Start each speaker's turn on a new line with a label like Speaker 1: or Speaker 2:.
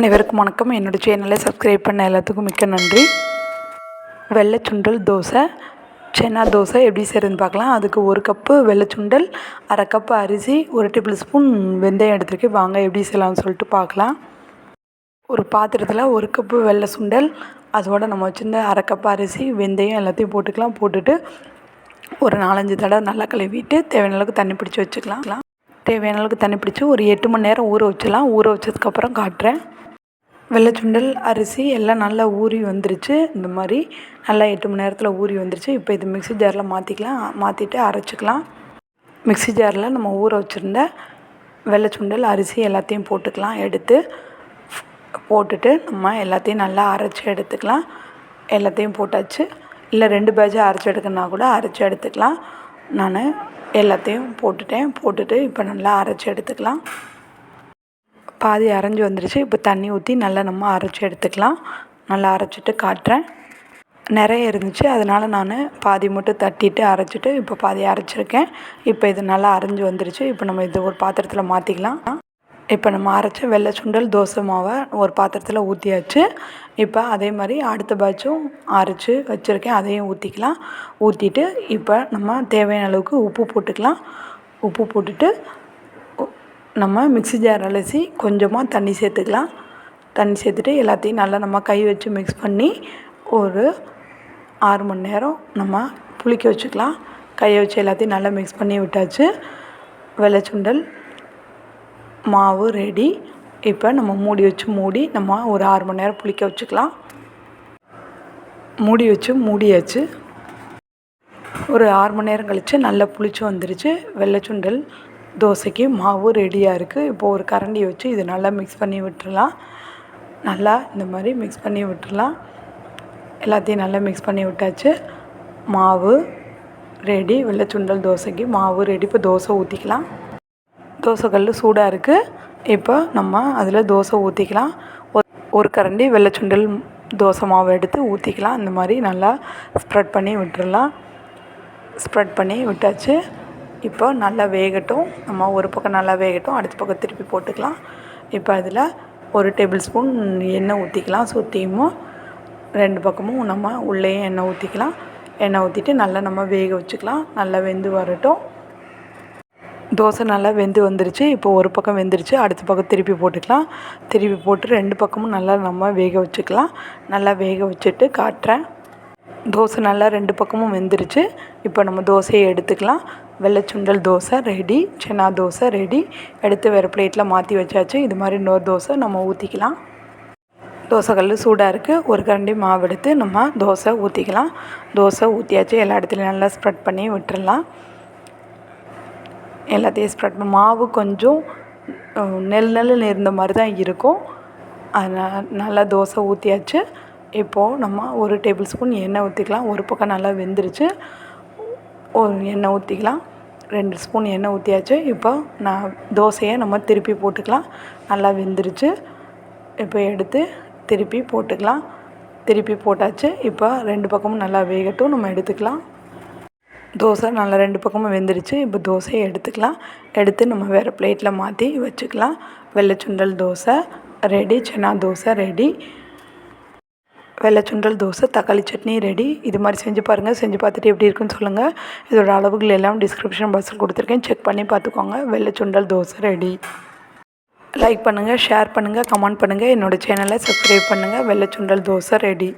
Speaker 1: அனைவருக்கும் வணக்கம். என்னோடய சேனலை சப்ஸ்கிரைப் பண்ண எல்லாத்துக்கும் மிக்க நன்றி. வெள்ளை சுண்டல் தோசை சென்னா தோசை எப்படி செய்கிறதுன்னு பார்க்கலாம். அதுக்கு ஒரு கப்பு வெள்ளை சுண்டல் அரை கப்பு அரிசி ஒரு டேபிள் ஸ்பூன் வெந்தயம் எடுத்துருக்கேன். வாங்க எப்படி செய்யலாம்னு சொல்லிட்டு பார்க்கலாம். ஒரு பாத்திரத்தில் ஒரு கப்பு வெள்ளை சுண்டல் அதோட நம்ம வச்சுருந்த அரை கப்பு அரிசி வெந்தயம் எல்லாத்தையும் போட்டுக்கலாம். போட்டுட்டு ஒரு நாலஞ்சு தடவை நல்லா கழுவிட்டு தேவையான அளவுக்கு தண்ணி பிடிச்சி வச்சுக்கலாம். தேவையான அளவுக்கு தண்ணி பிடிச்சி ஒரு எட்டு மணி நேரம் ஊற வச்சிடலாம். ஊற வச்சதுக்கப்புறம் காட்டுறேன். வெள்ளை சுண்டல் அரிசி எல்லாம் நல்லா ஊறி வந்துருச்சு. இந்த மாதிரி நல்லா எட்டு மணி நேரத்தில் ஊறி வந்துருச்சு. இப்போ இது மிக்ஸி ஜாரில் மாற்றிக்கலாம் மாற்றிட்டு அரைச்சிக்கலாம். மிக்ஸி ஜாரில் நம்ம ஊற வச்சுருந்த வெள்ளை சுண்டல் அரிசி எல்லாத்தையும் போட்டுக்கலாம். எடுத்து போட்டுட்டு நம்ம எல்லாத்தையும் நல்லா அரைச்சி எடுத்துக்கலாம். எல்லாத்தையும் போட்டாச்சு. இல்லை ரெண்டு பேஜாக அரைச்சி எடுக்கணுன்னா கூட அரைச்சி எடுத்துக்கலாம். நான் எல்லாத்தையும் போட்டுட்டேன். போட்டுட்டு இப்போ நல்லா அரைச்சி எடுத்துக்கலாம். பாதி அரைஞ்சி வந்துருச்சு. இப்போ தண்ணி ஊற்றி நல்லா நம்ம அரைச்சி எடுத்துக்கலாம். நல்லா அரைச்சிட்டு காட்டுறேன். நிறைய இருந்துச்சு. அதனால் நான் பாதி மட்டும் தட்டிட்டு அரைச்சிட்டு இப்போ பாதி அரைச்சிருக்கேன். இப்போ இது நல்லா அரைஞ்சி வந்துருச்சு. இப்போ நம்ம இது ஒரு பாத்திரத்தில் மாற்றிக்கலாம் இப்போ நம்ம அரைச்ச வெள்ளை சுண்டல் தோசை மாவை ஒரு பாத்திரத்தில் ஊற்றியாச்சு இப்போ அதே மாதிரி அடுத்த பேட்சும் அரைச்சி வச்சுருக்கேன். அதையும் ஊற்றிக்கலாம் ஊற்றிட்டு இப்போ நம்ம தேவையான அளவுக்கு உப்பு போட்டுக்கலாம். உப்பு போட்டுட்டு நம்ம மிக்ஸி ஜார் அலசி கொஞ்சமாக தண்ணி சேர்த்துக்கலாம். தண்ணி சேர்த்துட்டு எல்லாத்தையும் நல்லா நம்ம கை வச்சு மிக்ஸ் பண்ணி ஒரு ஆறு மணி நேரம் நம்ம புளிக்க வச்சுக்கலாம். கையை வச்சு எல்லாத்தையும் நல்லா மிக்ஸ் பண்ணி விட்டாச்சு. வெள்ளை சுண்டல் மாவு ரெடி இப்போ நம்ம மூடி வச்சு மூடி நம்ம ஒரு ஆறு மணி நேரம் புளிக்க வச்சுக்கலாம். மூடி வச்சு மூடியாச்சு. ஒரு ஆறு மணி நேரம் கழித்து நல்லா புளிச்சு வந்துருச்சு. வெள்ளை சுண்டல் தோசைக்கு மாவு ரெடியாக இருக்குது இப்போது ஒரு கரண்டி வச்சு இது நல்லா மிக்ஸ் பண்ணி விட்டுறலாம். நல்லா இந்த மாதிரி மிக்ஸ் பண்ணி விட்டுறலாம். எல்லாத்தையும் நல்லா மிக்ஸ் பண்ணி விட்டாச்சு. மாவு ரெடி வெள்ளை சுண்டல் தோசைக்கு மாவு ரெடி இப்போ தோசை ஊற்றிக்கலாம் தோசை சூடாக இருக்குது இப்போ நம்ம அதில் தோசை ஊற்றிக்கலாம் ஒரு கரண்டி வெள்ளை சுண்டல் தோசை மாவு எடுத்து ஊற்றிக்கலாம் இந்த மாதிரி நல்லா ஸ்ப்ரெட் பண்ணி விட்டுடலாம் ஸ்ப்ரெட் பண்ணி விட்டாச்சு. இப்போ நல்லா வேகட்டும். நம்ம ஒரு பக்கம் நல்லா வேகட்டும். அடுத்த பக்கம் திருப்பி போட்டுக்கலாம். இப்போ அதில் ஒரு டேபிள் ஸ்பூன் எண்ணெய் ஊற்றிக்கலாம் சுற்றியும் ரெண்டு பக்கமும் நம்ம உள்ளேயும் எண்ணெய் ஊற்றிக்கலாம் எண்ணெய் ஊற்றிட்டு நல்லா நம்ம வேக வச்சுக்கலாம். நல்லா வெந்து வரட்டும். தோசை நல்லா வெந்து வந்துருச்சு. இப்போ ஒரு பக்கம் வெந்துருச்சு. அடுத்த பக்கம் திருப்பி போட்டுக்கலாம். திருப்பி போட்டு ரெண்டு பக்கமும் நல்லா நம்ம வேக வச்சுக்கலாம். நல்லா வேக வச்சுட்டு காட்டுறேன். தோசை நல்லா ரெண்டு பக்கமும் வெந்துருச்சு. இப்போ நம்ம தோசையை எடுத்துக்கலாம். வெள்ளை சுண்டல் தோசை ரெடி சென்னா தோசை ரெடி எடுத்து வேறு பிளேட்டில் மாற்றி வச்சாச்சு. இது மாதிரி இன்னொரு தோசை நம்ம ஊற்றிக்கலாம் தோசைக்கல் சூடாக இருக்குது ஒரு கரண்டி மாவு எடுத்து நம்ம தோசை ஊற்றிக்கலாம் தோசை ஊற்றியாச்சு எல்லா இடத்துலையும் நல்லா ஸ்ப்ரெட் பண்ணி விட்டுடலாம் எல்லாத்தையும் ஸ்ப்ரெட் பண்ண மாவு கொஞ்சம் நெல் நெல் இருந்த மாதிரி தான் இருக்கும். அதனால் நல்லா தோசை ஊற்றியாச்சு இப்போது நம்ம ஒரு டேபிள் ஸ்பூன் எண்ணெய் ஊற்றிக்கலாம் ஒரு பக்கம் நல்லா வெந்துருச்சு. ஒரு எண்ணெய் ஊற்றிக்கலாம் ரெண்டு ஸ்பூன் எண்ணெய் ஊற்றியாச்சு இப்போ நான் தோசையை நம்ம திருப்பி போட்டுக்கலாம். நல்லா வெந்துருச்சு. இப்போ எடுத்து திருப்பி போட்டுக்கலாம். திருப்பி போட்டாச்சு. இப்போ ரெண்டு பக்கமும் நல்லா வேகட்டும். நம்ம எடுத்துக்கலாம். தோசை நல்லா ரெண்டு பக்கமும் வெந்துருச்சு. இப்போ தோசையை எடுத்துக்கலாம். எடுத்து நம்ம வேறு பிளேட்டில் மாற்றி வச்சுக்கலாம். வெள்ளை சுண்டல் தோசை ரெடி சென்னா தோசை ரெடி. வெள்ளை சுண்டல் தோசை தக்காளி சட்னி ரெடி இது மாதிரி செஞ்சு பாருங்கள் செஞ்சு பார்த்துட்டு எப்படி இருக்குன்னு சொல்லுங்கள் இதோட அளவுகள் எல்லாம் டிஸ்கிரிப்ஷன் பாக்ஸில் கொடுத்துருக்கேன். செக் பண்ணி பார்த்துக்கோங்க. வெள்ளை சுண்டல் தோசை ரெடி லைக் பண்ணுங்கள் ஷேர் பண்ணுங்கள் கமெண்ட் பண்ணுங்கள் என்னோடய சேனலை சப்ஸ்கிரைப் பண்ணுங்கள் வெள்ளை சுண்டல் தோசை ரெடி